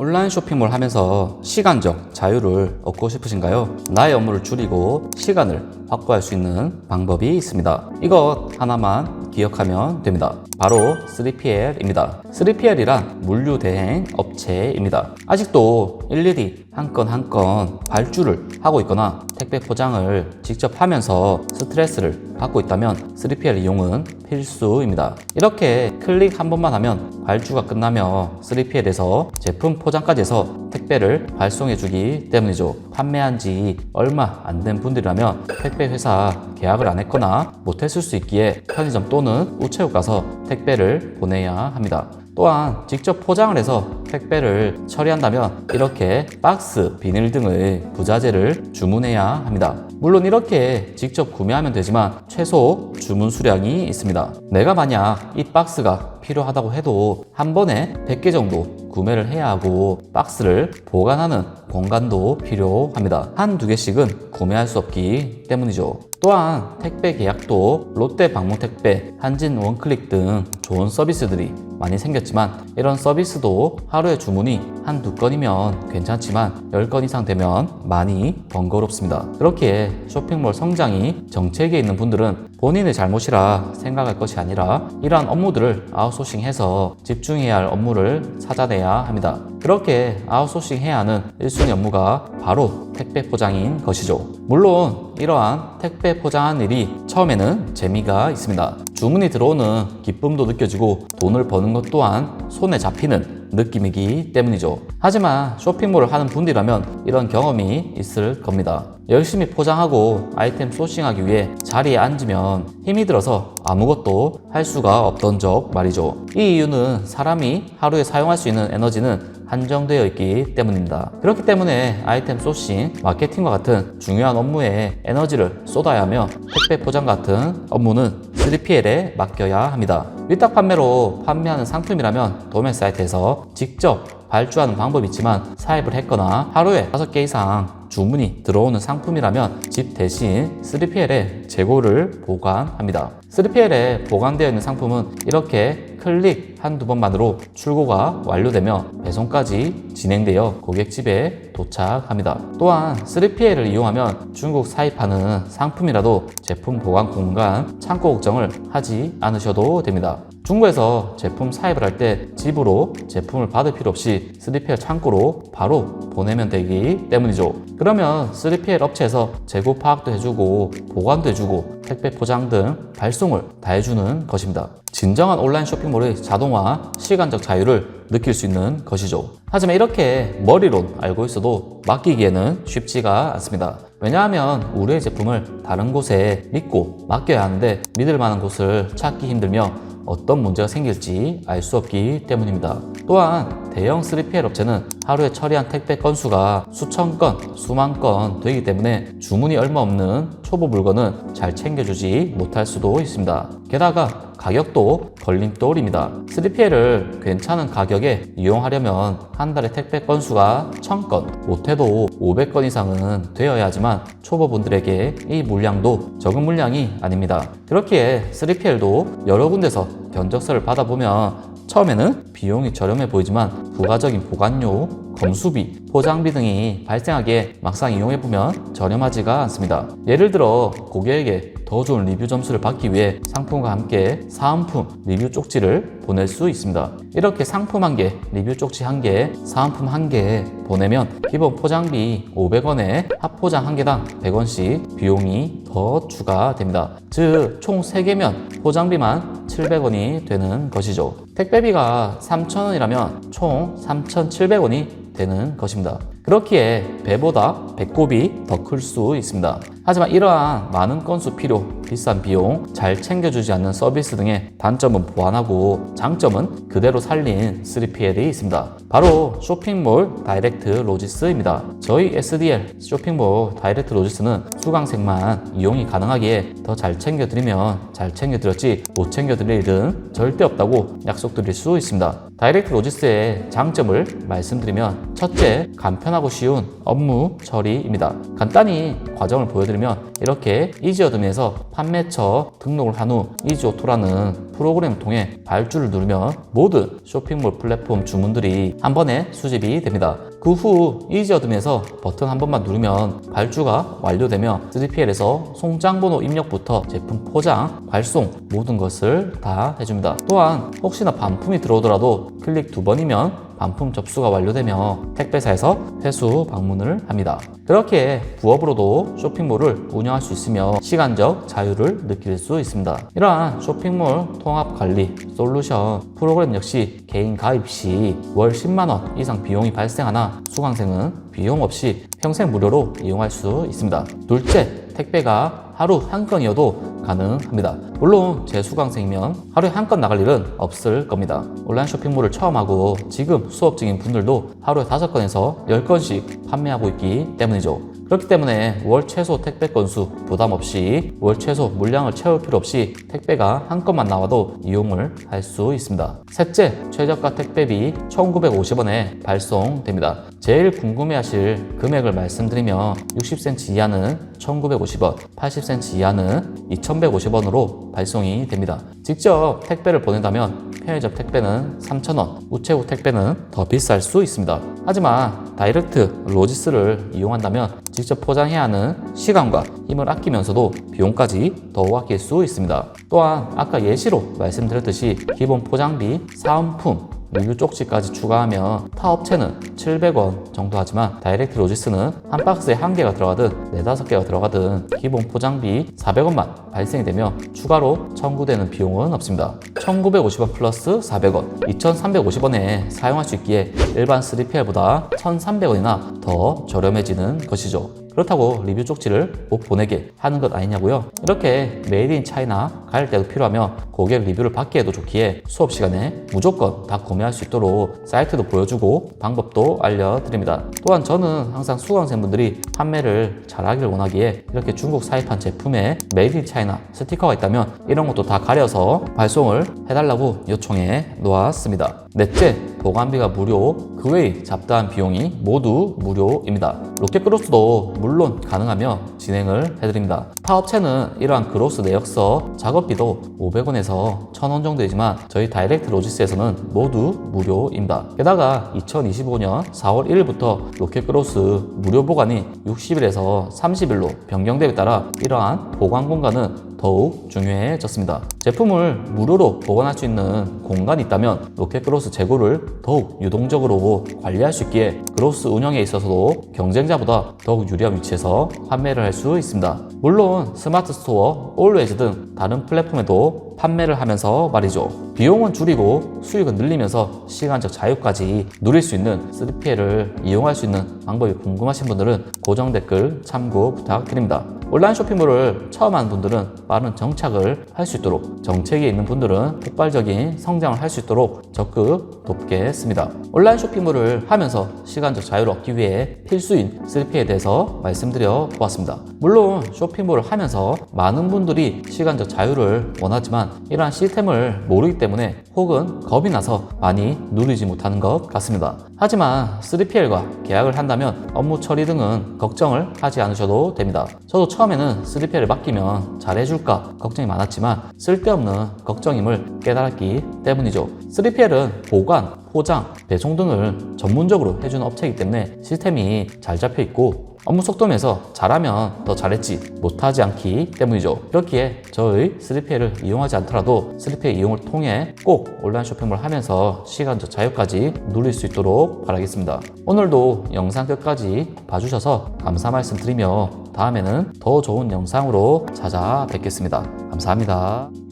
온라인 쇼핑몰 하면서 시간적 자유를 얻고 싶으신가요? 나의 업무를 줄이고 시간을 확보할 수 있는 방법이 있습니다. 이것 하나만 기억하면 됩니다. 바로 3PL입니다. 3PL이란 물류 대행 업체입니다. 아직도 일일이 한 건 한 건 발주를 하고 있거나 택배 포장을 직접 하면서 스트레스를 받고 있다면 3PL 이용은 필수입니다. 이렇게 클릭 한 번만 하면 발주가 끝나며 3PL에서 제품 포장까지 해서 택배를 발송해 주기 때문이죠. 판매한 지 얼마 안 된 분들이라면 택배 회사 계약을 안 했거나 못했을 수 있기에 편의점 또는 우체국 가서 택배를 보내야 합니다. 또한 직접 포장을 해서 택배를 처리한다면 이렇게 박스, 비닐 등의 부자재를 주문해야 합니다. 물론 이렇게 직접 구매하면 되지만 최소 주문 수량이 있습니다. 내가 만약 이 박스가 필요하다고 해도 한 번에 100개 정도 구매를 해야 하고 박스를 보관하는 공간도 필요합니다. 한 두 개씩은 구매할 수 없기 때문이죠. 또한 택배 계약도 롯데 방문택배, 한진 원클릭 등 좋은 서비스들이 많이 생겼지만 이런 서비스도 하루에 주문이 한두 건이면 괜찮지만 10건 이상 되면 많이 번거롭습니다. 그렇게 쇼핑몰 성장이 정체기에 있는 분들은 본인의 잘못이라 생각할 것이 아니라 이러한 업무들을 아웃소싱해서 집중해야 할 업무를 찾아내야 합니다. 그렇게 아웃소싱 해야 하는 1순위 업무가 바로 택배 포장인 것이죠. 물론 이러한 택배 포장한 일이 처음에는 재미가 있습니다. 주문이 들어오는 기쁨도 느껴지고 돈을 버는 것 또한 손에 잡히는 느낌이기 때문이죠. 하지만 쇼핑몰을 하는 분들이라면 이런 경험이 있을 겁니다. 열심히 포장하고 아이템 소싱하기 위해 자리에 앉으면 힘이 들어서 아무것도 할 수가 없던 적 말이죠. 이 이유는 사람이 하루에 사용할 수 있는 에너지는 한정되어 있기 때문입니다. 그렇기 때문에 아이템 소싱, 마케팅과 같은 중요한 업무에 에너지를 쏟아야 하며 택배 포장 같은 업무는 3PL에 맡겨야 합니다. 위탁 판매로 판매하는 상품이라면 도매 사이트에서 직접 발주하는 방법이 있지만 사입을 했거나 하루에 5개 이상 주문이 들어오는 상품이라면 집 대신 3PL에 재고를 보관합니다. 3PL에 보관되어 있는 상품은 이렇게 클릭 한두 번만으로 출고가 완료되며 배송까지 진행되어 고객 집에 도착합니다. 또한 3PL을 이용하면 중국 사입하는 상품이라도 제품 보관 공간, 창고 걱정을 하지 않으셔도 됩니다. 중국에서 제품 사입을 할 때 집으로 제품을 받을 필요 없이 3PL 창고로 바로 보내면 되기 때문이죠. 그러면 3PL 업체에서 재고 파악도 해주고 보관도 해주고 택배 포장 등 발송을 다 해주는 것입니다. 진정한 온라인 쇼핑몰의 자동화, 시간적 자유를 느낄 수 있는 것이죠. 하지만 이렇게 머리론 알고 있어도 맡기기에는 쉽지가 않습니다. 왜냐하면 우리의 제품을 다른 곳에 믿고 맡겨야 하는데 믿을 만한 곳을 찾기 힘들며 어떤 문제가 생길지 알 수 없기 때문입니다. 또한 대형 3PL 업체는 하루에 처리한 택배 건수가 수천 건, 수만 건 되기 때문에 주문이 얼마 없는 초보 물건은 잘 챙겨주지 못할 수도 있습니다. 게다가 가격도 걸림돌입니다. 3PL을 괜찮은 가격에 이용하려면 한 달에 택배 건수가 1000건, 못해도 500건 이상은 되어야 하지만 초보분들에게 이 물량도 적은 물량이 아닙니다. 그렇기에 3PL도 여러 군데서 견적서를 받아보면 처음에는 비용이 저렴해 보이지만 부가적인 보관료, 검수비, 포장비 등이 발생하기에 막상 이용해보면 저렴하지가 않습니다. 예를 들어 고객에게 더 좋은 리뷰 점수를 받기 위해 상품과 함께 사은품 리뷰 쪽지를 보낼 수 있습니다. 이렇게 상품 한 개, 리뷰 쪽지 한 개, 사은품 한 개 보내면 기본 포장비 500원에 합포장 한 개당 100원씩 비용이 더 추가됩니다. 즉, 총 3개면 포장비만 700원이 되는 것이죠. 택배비가 3,000원이라면 총 3,700원이 되는 것입니다. 그렇기에 배보다 배꼽이 더 클 수 있습니다. 하지만 이러한 많은 건수 필요, 비싼 비용, 잘 챙겨주지 않는 서비스 등의 단점은 보완하고 장점은 그대로 살린 3PL이 있습니다. 바로 쇼핑몰 다이렉트 로지스입니다. 저희 SDL 쇼핑몰 다이렉트 로지스는 수강생만 이용이 가능하기에 더 잘 챙겨드리면 잘 챙겨드렸지 못 챙겨드릴 일은 절대 없다고 약속드릴 수 있습니다. 다이렉트 로지스의 장점을 말씀드리면 첫째, 간 편하고 쉬운 업무 처리입니다. 간단히 과정을 보여드리면 이렇게 이지어드면서 판매처 등록을 한 후 이지오토라는 프로그램을 통해 발주를 누르면 모든 쇼핑몰 플랫폼 주문들이 한 번에 수집이 됩니다. 그 후 이지어둠에서 버튼 한 번만 누르면 발주가 완료되며 3PL에서 송장번호 입력부터 제품 포장, 발송 모든 것을 다 해줍니다. 또한 혹시나 반품이 들어오더라도 클릭 두 번이면 반품 접수가 완료되며 택배사에서 회수 방문을 합니다. 그렇게 부업으로도 쇼핑몰을 운영할 수 있으며 시간적 자유를 느낄 수 있습니다. 이러한 쇼핑몰 통합 관리 솔루션 프로그램 역시 개인 가입 시 월 10만 원 이상 비용이 발생하나 수강생은 비용 없이 평생 무료로 이용할 수 있습니다. 둘째, 택배가 하루 한 건이어도 가능합니다. 물론 제 수강생이면 하루에 한 건 나갈 일은 없을 겁니다. 온라인 쇼핑몰을 처음 하고 지금 수업 중인 분들도 하루에 다섯 건에서 열 건씩 판매하고 있기 때문이죠. 그렇기 때문에 월 최소 택배 건수 부담 없이 월 최소 물량을 채울 필요 없이 택배가 한 건만 나와도 이용을 할 수 있습니다. 셋째, 최저가 택배비 1,950원에 발송됩니다. 제일 궁금해하실 금액을 말씀드리면 60cm 이하는 1,950원, 80cm 이하는 2,150원으로 발송이 됩니다. 직접 택배를 보낸다면 편의점 택배는 3,000원, 우체국 택배는 더 비쌀 수 있습니다. 하지만 다이렉트 로지스를 이용한다면 직접 포장해야 하는 시간과 힘을 아끼면서도 비용까지 더 아낄 수 있습니다. 또한 아까 예시로 말씀드렸듯이 기본 포장비, 사은품, 물류 쪽지까지 추가하면 타 업체는 700원 정도 하지만 다이렉트 로지스는 한 박스에 한 개가 들어가든 네다섯 개가 들어가든 기본 포장비 400원만 발생이 되며 추가로 청구되는 비용은 없습니다. 1950원 플러스 400원, 2350원에 사용할 수 있기에 일반 3PL보다 1300원이나 더 저렴해지는 것이죠. 그렇다고 리뷰 쪽지를 못 보내게 하는 것 아니냐고요? 이렇게 메이드 인 차이나 갈 때도 필요하면 고객 리뷰를 받기에도 좋기에 수업 시간에 무조건 다 구매할 수 있도록 사이트도 보여주고 방법도 알려드립니다. 또한 저는 항상 수강생분들이 판매를 잘하길 원하기에 이렇게 중국 사입한 제품에 메이드 인 차이나 스티커가 있다면 이런 것도 다 가려서 발송을 해달라고 요청해 놓았습니다. 넷째, 보관비가 무료, 그 외의 잡다한 비용이 모두 무료입니다. 로켓크로스도 물론 가능하며 진행을 해드립니다. 타 업체는 이러한 크로스 내역서 작업비도 500원에서 1000원 정도이지만 저희 다이렉트 로지스에서는 모두 무료입니다. 게다가 2025년 4월 1일부터 로켓크로스 무료 보관이 60일에서 30일로 변경됨에 따라 이러한 보관 공간은 더욱 중요해졌습니다. 제품을 무료로 보관할 수 있는 공간이 있다면 로켓크로스 재고를 더욱 유동적으로 관리할 수 있기에 크로스 운영에 있어서도 경쟁자보다 더욱 유리한 위치에서 판매를 할 수 있습니다. 물론 스마트 스토어, 올웨이즈 등 다른 플랫폼에도 판매를 하면서 말이죠. 비용은 줄이고 수익은 늘리면서 시간적 자유까지 누릴 수 있는 3PL을 이용할 수 있는 방법이 궁금하신 분들은 고정 댓글 참고 부탁드립니다. 온라인 쇼핑몰을 처음 하는 분들은 빠른 정착을 할 수 있도록 정책이 있는 분들은 폭발적인 성장을 할 수 있도록 적극 돕겠습니다. 온라인 쇼핑몰을 하면서 시간적 자유를 얻기 위해 필수인 3P에 대해서 말씀드려 보았습니다. 물론 쇼핑몰을 하면서 많은 분들이 시간적 자유를 원하지만 이러한 시스템을 모르기 때문에 혹은 겁이 나서 많이 누리지 못하는 것 같습니다. 하지만 3PL과 계약을 한다면 업무 처리 등은 걱정을 하지 않으셔도 됩니다. 저도 처음에는 3PL을 맡기면 잘해줄까 걱정이 많았지만 쓸데없는 걱정임을 깨달았기 때문이죠. 3PL은 보관, 포장, 배송 등을 전문적으로 해주는 업체이기 때문에 시스템이 잘 잡혀 있고 업무 속도면서 잘하면 더 잘했지 못하지 않기 때문이죠. 그렇기에 저의 3PL을 이용하지 않더라도 3PL 이용을 통해 꼭 온라인 쇼핑몰 하면서 시간적 자유까지 누릴 수 있도록 바라겠습니다. 오늘도 영상 끝까지 봐주셔서 감사 말씀 드리며 다음에는 더 좋은 영상으로 찾아뵙겠습니다. 감사합니다.